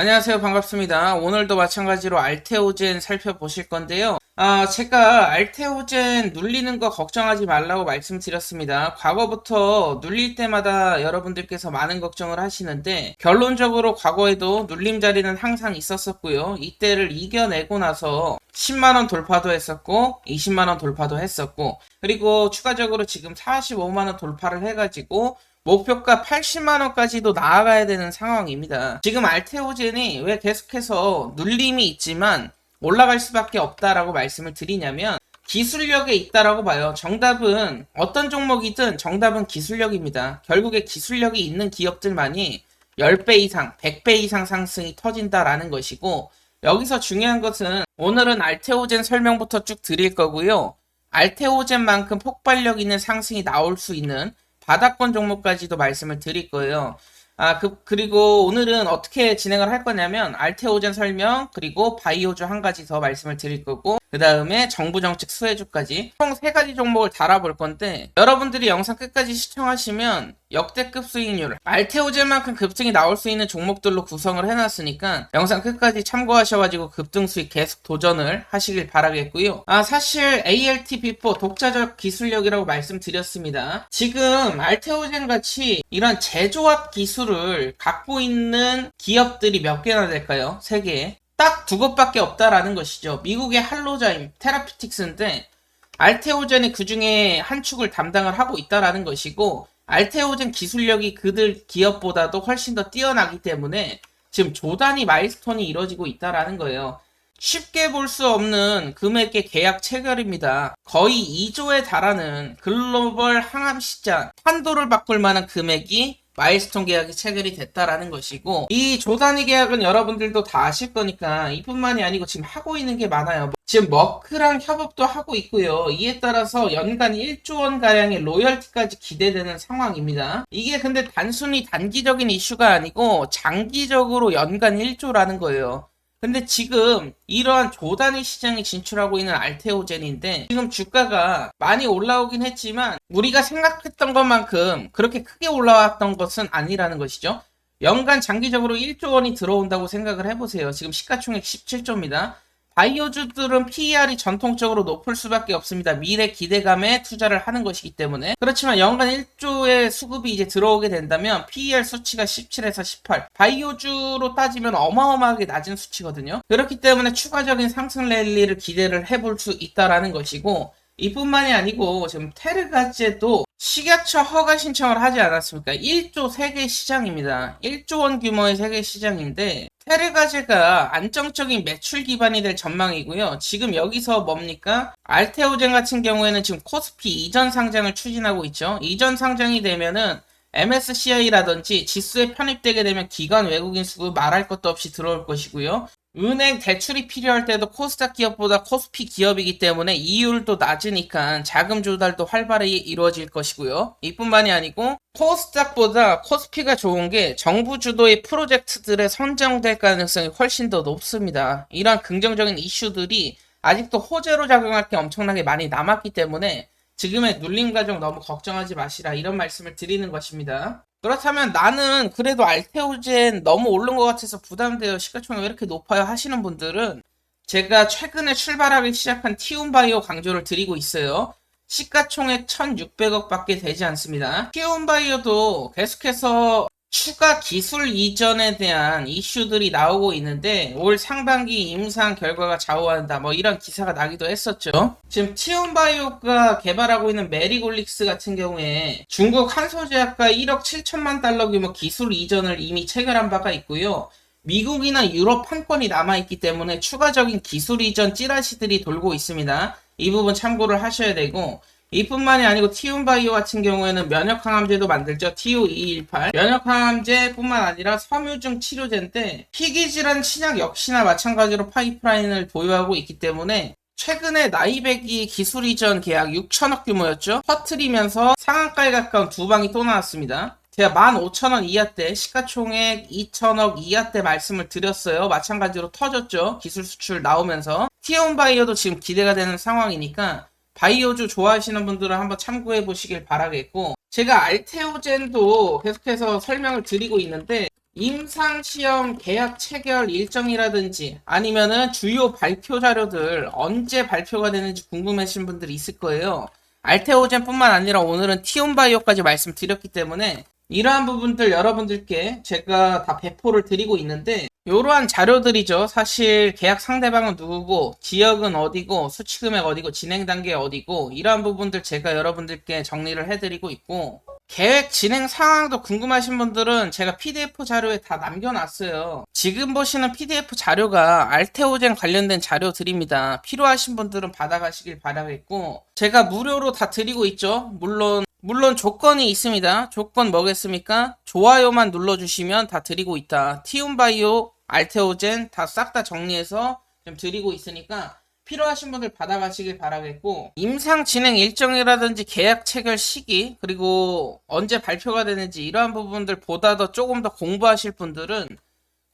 안녕하세요. 반갑습니다. 오늘도 마찬가지로 알테오젠 살펴보실 건데요. 아, 제가 알테오젠 눌리는 거 걱정하지 말라고 말씀드렸습니다. 과거부터 눌릴 때마다 여러분들께서 많은 걱정을 하시는데, 결론적으로 과거에도 눌림 자리는 항상 있었었고요. 이때를 이겨내고 나서 10만원 돌파도 했었고, 20만원 돌파도 했었고, 그리고 추가적으로 지금 45만원 돌파를 해가지고, 목표가 80만원까지도 나아가야 되는 상황입니다. 지금 알테오젠이 왜 계속해서 눌림이 있지만 올라갈 수밖에 없다라고 말씀을 드리냐면 기술력에 있다라고 봐요. 정답은 어떤 종목이든 정답은 기술력입니다. 결국에 기술력이 있는 기업들만이 10배 이상, 100배 이상 상승이 터진다라는 것이고 여기서 중요한 것은 오늘은 알테오젠 설명부터 쭉 드릴 거고요. 알테오젠만큼 폭발력 있는 상승이 나올 수 있는 바닥권 종목까지도 말씀을 드릴 거예요. 아, 그, 그리고 오늘은 어떻게 진행을 할 거냐면, 알테오젠 설명, 그리고 바이오주 한 가지 더 말씀을 드릴 거고, 그 다음에 정부 정책 수혜주까지 총 세 가지 종목을 달아볼 건데, 여러분들이 영상 끝까지 시청하시면 역대급 수익률, 알테오젠만큼 급등이 나올 수 있는 종목들로 구성을 해놨으니까, 영상 끝까지 참고하셔가지고 급등 수익 계속 도전을 하시길 바라겠고요. 아, 사실 ALT-B4 독자적 기술력이라고 말씀드렸습니다. 지금 알테오젠 같이 이런 제조합 기술을 갖고 있는 기업들이 몇 개나 될까요? 세 개. 딱두 곳밖에 없다라는 것이죠. 미국의 할로자임, 테라피틱스인데 알테오젠이 그 중에 한 축을 담당을 하고 있다라는 것이고 알테오젠 기술력이 그들 기업보다도 훨씬 더 뛰어나기 때문에 지금 조단위 마일스톤이 이루어지고 있다라는 거예요. 쉽게 볼 수 없는 금액의 계약 체결입니다. 거의 2조에 달하는 글로벌 항암 시장 판도를 바꿀 만한 금액이 마일스톤 계약이 체결이 됐다라는 것이고 이 조단위 계약은 여러분들도 다 아실 거니까 이뿐만이 아니고 지금 하고 있는 게 많아요. 지금 머크랑 협업도 하고 있고요. 이에 따라서 연간 1조 원 가량의 로열티까지 기대되는 상황입니다. 이게 근데 단순히 단기적인 이슈가 아니고 장기적으로 연간 1조라는 거예요. 근데 지금 이러한 조단위 시장에 진출하고 있는 알테오젠인데 지금 주가가 많이 올라오긴 했지만 우리가 생각했던 것만큼 그렇게 크게 올라왔던 것은 아니라는 것이죠. 연간 장기적으로 1조 원이 들어온다고 생각을 해보세요. 지금 시가총액 17조입니다. 바이오주들은 PER이 전통적으로 높을 수밖에 없습니다. 미래 기대감에 투자를 하는 것이기 때문에. 그렇지만 연간 1조의 수급이 이제 들어오게 된다면 PER 수치가 17에서 18. 바이오주로 따지면 어마어마하게 낮은 수치거든요. 그렇기 때문에 추가적인 상승 랠리를 기대를 해볼 수 있다라는 것이고, 이뿐만이 아니고 지금 테르가제도 식약처 허가 신청을 하지 않았습니까? 1조 세계 시장입니다. 1조 원 규모의 세계 시장인데 테르가제가 안정적인 매출 기반이 될 전망이고요. 지금 여기서 뭡니까? 알테오젠 같은 경우에는 지금 코스피 이전 상장을 추진하고 있죠. 이전 상장이 되면은 MSCI라든지 지수에 편입되게 되면 기관 외국인 수급 말할 것도 없이 들어올 것이고요. 은행 대출이 필요할 때도 코스닥 기업보다 코스피 기업이기 때문에 이율도 낮으니까 자금 조달도 활발히 이루어질 것이고요. 이뿐만이 아니고 코스닥보다 코스피가 좋은 게 정부 주도의 프로젝트들에 선정될 가능성이 훨씬 더 높습니다. 이러한 긍정적인 이슈들이 아직도 호재로 작용할 게 엄청나게 많이 남았기 때문에 지금의 눌림 과정 너무 걱정하지 마시라 이런 말씀을 드리는 것입니다. 그렇다면 나는 그래도 알테오젠 너무 오른 것 같아서 부담돼요. 시가총액 왜 이렇게 높아요? 하시는 분들은 제가 최근에 출발하기 시작한 티움바이오 강조를 드리고 있어요. 시가총액 1600억 밖에 되지 않습니다. 티움바이오도 계속해서 추가 기술 이전에 대한 이슈들이 나오고 있는데 올 상반기 임상 결과가 좌우한다 뭐 이런 기사가 나기도 했었죠. 지금 티온바이오가 개발하고 있는 메리골릭스 같은 경우에 중국 한소제약과 1억 7천만 달러 규모 기술 이전을 이미 체결한 바가 있고요. 미국이나 유럽 판권이 남아있기 때문에 추가적인 기술 이전 찌라시들이 돌고 있습니다. 이 부분 참고를 하셔야 되고 이뿐만이 아니고 티움바이오 같은 경우에는 면역 항암제도 만들죠. TU218 면역 항암제뿐만 아니라 섬유증 치료제인데 희귀 질환 신약 역시나 마찬가지로 파이프라인을 보유하고 있기 때문에 최근에 나이백이 기술 이전 계약 6천억 규모였죠. 퍼트리면서 상한가에 가까운 두 방이 또 나왔습니다. 제가 15,000원 이하 때 시가총액 2천억 이하 때 말씀을 드렸어요. 마찬가지로 터졌죠. 기술 수출 나오면서 티온바이오도 지금 기대가 되는 상황이니까 바이오주 좋아하시는 분들은 한번 참고해 보시길 바라겠고 제가 알테오젠도 계속해서 설명을 드리고 있는데 임상시험 계약 체결 일정이라든지 아니면은 주요 발표 자료들 언제 발표가 되는지 궁금하신 분들이 있을 거예요. 알테오젠뿐만 아니라 오늘은 티온바이오까지 말씀드렸기 때문에 이러한 부분들 여러분들께 제가 다 배포를 드리고 있는데 이러한 자료들이죠. 사실 계약 상대방은 누구고 지역은 어디고 수취금액 어디고 진행 단계 어디고 이러한 부분들 제가 여러분들께 정리를 해드리고 있고 계획 진행 상황도 궁금하신 분들은 제가 PDF 자료에 다 남겨놨어요. 지금 보시는 PDF 자료가 알테오젠 관련된 자료들입니다. 필요하신 분들은 받아가시길 바라겠고 제가 무료로 다 드리고 있죠. 물론 물론 조건이 있습니다. 조건 뭐겠습니까? 좋아요만 눌러주시면 다 드리고 있다. 티움바이오, 알테오젠 다 싹 다 정리해서 좀 드리고 있으니까 필요하신 분들 받아가시길 바라겠고 임상 진행 일정이라든지 계약 체결 시기 그리고 언제 발표가 되는지 이러한 부분들 보다 더 조금 더 공부하실 분들은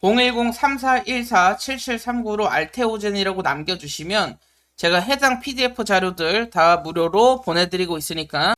010-3414-7739로 알테오젠이라고 남겨주시면 제가 해당 PDF 자료들 다 무료로 보내드리고 있으니까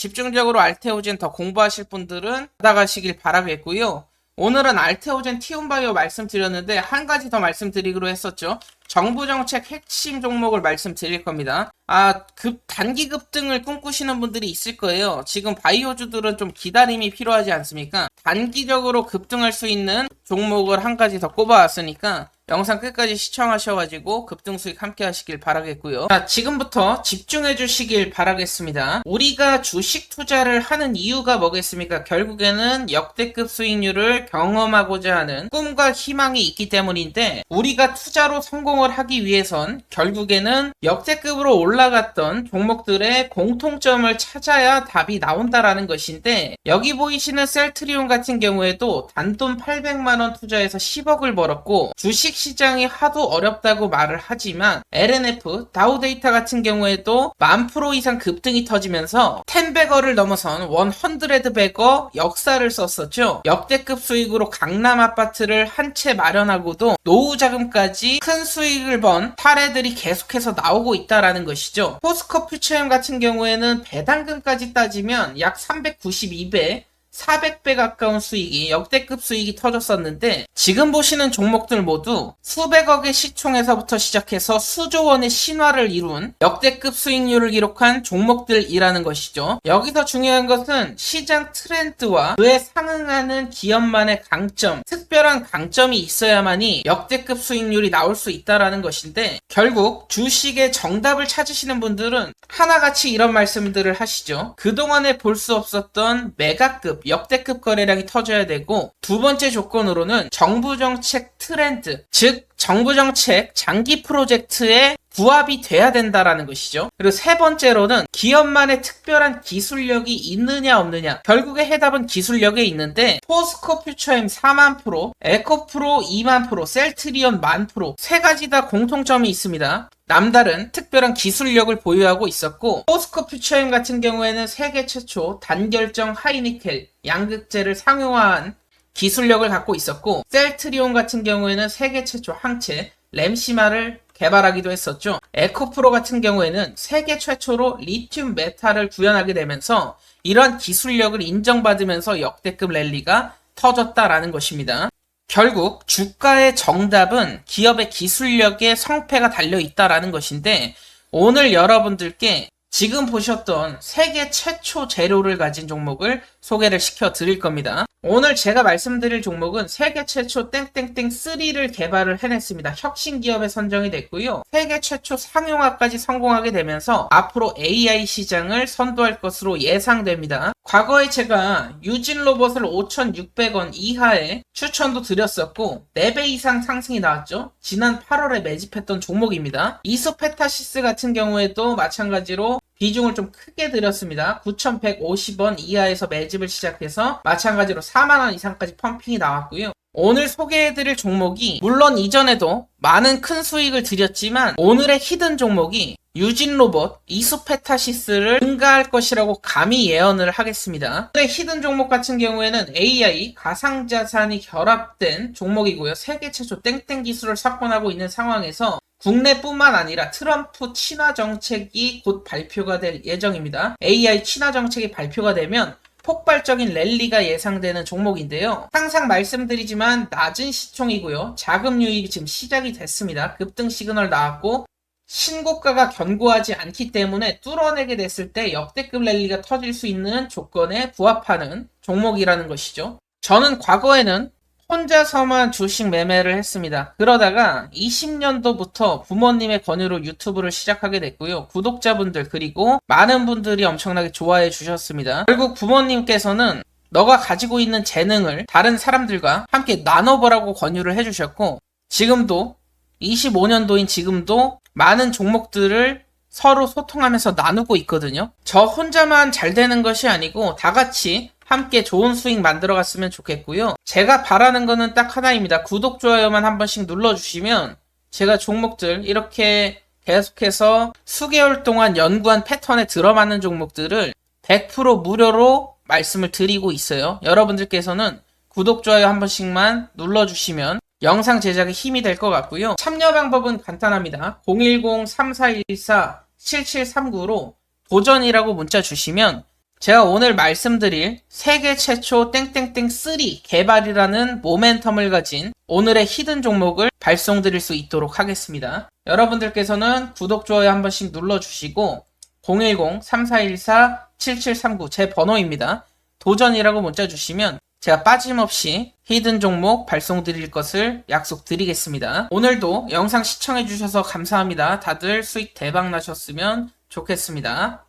집중적으로 알테오젠 더 공부하실 분들은 받아가시길 바라겠고요. 오늘은 알테오젠 티움바이오 말씀드렸는데 한 가지 더 말씀드리기로 했었죠. 정부 정책 핵심 종목을 말씀드릴 겁니다. 아, 급 단기 급등을 꿈꾸시는 분들이 있을 거예요. 지금 바이오주들은 좀 기다림이 필요하지 않습니까? 단기적으로 급등할 수 있는 종목을 한 가지 더 꼽아왔으니까 영상 끝까지 시청하셔가지고 급등 수익 함께 하시길 바라겠고요. 자, 지금부터 집중해 주시길 바라겠습니다. 우리가 주식 투자를 하는 이유가 뭐겠습니까? 결국에는 역대급 수익률을 경험하고자 하는 꿈과 희망이 있기 때문인데 우리가 투자로 성공을 하기 위해선 결국에는 역대급으로 올라갔던 종목들의 공통점을 찾아야 답이 나온다라는 것인데 여기 보이시는 셀트리온 같은 경우에도 단돈 800만 원 투자해서 10억을 벌었고 주식 시장이 하도 어렵다고 말을 하지만 LNF 다우 데이터 같은 경우에도 만 프로 이상 급등이 터지면서 10베거를 넘어선 100베거 역사를 썼었죠. 역대급 수익으로 강남 아파트를 한 채 마련하고도 노후 자금까지 큰 수익을 번 사례들이 계속해서 나오고 있다라는 것이죠. 포스코 퓨처엠 같은 경우에는 배당금까지 따지면 약 392배 400배 가까운 수익이 역대급 수익이 터졌었는데 지금 보시는 종목들 모두 수백억의 시총에서부터 시작해서 수조 원의 신화를 이룬 역대급 수익률을 기록한 종목들이라는 것이죠. 여기서 중요한 것은 시장 트렌드와 그에 상응하는 기업만의 강점, 특별한 강점이 있어야만이 역대급 수익률이 나올 수 있다라는 것인데 결국 주식의 정답을 찾으시는 분들은 하나같이 이런 말씀들을 하시죠. 그동안에 볼 수 없었던 메가급 역대급 거래량이 터져야 되고 두 번째 조건으로는 정부 정책 트렌드 즉 정부 정책 장기 프로젝트에 부합이 돼야 된다라는 것이죠. 그리고 세 번째로는 기업만의 특별한 기술력이 있느냐 없느냐. 결국에 해답은 기술력에 있는데 포스코 퓨처엠 4만 프로, 에코 프로 2만 프로, 셀트리온 만 프로 세 가지 다 공통점이 있습니다. 남다른 특별한 기술력을 보유하고 있었고 포스코 퓨처엠 같은 경우에는 세계 최초 단결정 하이니켈 양극재를 상용화한 기술력을 갖고 있었고 셀트리온 같은 경우에는 세계 최초 항체 램시마를 개발하기도 했었죠. 에코프로 같은 경우에는 세계 최초로 리튬 메탈을 구현하게 되면서 이런 기술력을 인정받으면서 역대급 랠리가 터졌다라는 것입니다. 결국 주가의 정답은 기업의 기술력에 성패가 달려 있다라는 것인데 오늘 여러분들께 지금 보셨던 세계 최초 재료를 가진 종목을 소개를 시켜 드릴 겁니다. 오늘 제가 말씀드릴 종목은 세계 최초 땡땡땡 3를 개발을 해냈습니다. 혁신 기업에 선정이 됐고요. 세계 최초 상용화까지 성공하게 되면서 앞으로 AI 시장을 선도할 것으로 예상됩니다. 과거에 제가 유진 로봇을 5,600원 이하에 추천도 드렸었고 4배 이상 상승이 나왔죠. 지난 8월에 매집했던 종목입니다. 이소페타시스 같은 경우에도 마찬가지로 비중을 좀 크게 드렸습니다. 9,150원 이하에서 매집을 시작해서 마찬가지로 4만원 이상까지 펌핑이 나왔고요. 오늘 소개해드릴 종목이 물론 이전에도 많은 큰 수익을 드렸지만 오늘의 히든 종목이 유진 로봇 이수페타시스를 능가할 것이라고 감히 예언을 하겠습니다. 오늘의 히든 종목 같은 경우에는 AI 가상자산이 결합된 종목이고요. 세계 최초 땡땡 기술을 석권하고 있는 상황에서 국내뿐만 아니라 트럼프 친화 정책이 곧 발표가 될 예정입니다. AI 친화 정책이 발표가 되면 폭발적인 랠리가 예상되는 종목인데요. 항상 말씀드리지만 낮은 시총이고요. 자금 유입이 지금 시작이 됐습니다. 급등 시그널 나왔고 신고가가 견고하지 않기 때문에 뚫어내게 됐을 때 역대급 랠리가 터질 수 있는 조건에 부합하는 종목이라는 것이죠. 저는 과거에는 혼자서만 주식 매매를 했습니다. 그러다가 20년도부터 부모님의 권유로 유튜브를 시작하게 됐고요. 구독자분들 그리고 많은 분들이 엄청나게 좋아해 주셨습니다. 결국 부모님께서는 너가 가지고 있는 재능을 다른 사람들과 함께 나눠보라고 권유를 해주셨고 지금도 25년도인 지금도 많은 종목들을 서로 소통하면서 나누고 있거든요. 저 혼자만 잘 되는 것이 아니고 다 같이 함께 좋은 수익 만들어 갔으면 좋겠고요. 제가 바라는 거는 딱 하나입니다. 구독, 좋아요만 한 번씩 눌러주시면 제가 종목들 이렇게 계속해서 수개월 동안 연구한 패턴에 들어맞는 종목들을 100% 무료로 말씀을 드리고 있어요. 여러분들께서는 구독, 좋아요 한 번씩만 눌러주시면 영상 제작에 힘이 될 것 같고요. 참여 방법은 간단합니다. 010-3414-7739로 도전이라고 문자 주시면 제가 오늘 말씀드릴 세계 최초 땡땡땡 3 개발이라는 모멘텀을 가진 오늘의 히든 종목을 발송드릴 수 있도록 하겠습니다. 여러분들께서는 구독, 좋아요 한 번씩 눌러주시고 010-3414-7739 제 번호입니다. 도전이라고 문자 주시면 제가 빠짐없이 히든 종목 발송드릴 것을 약속드리겠습니다. 오늘도 영상 시청해주셔서 감사합니다. 다들 수익 대박 나셨으면 좋겠습니다.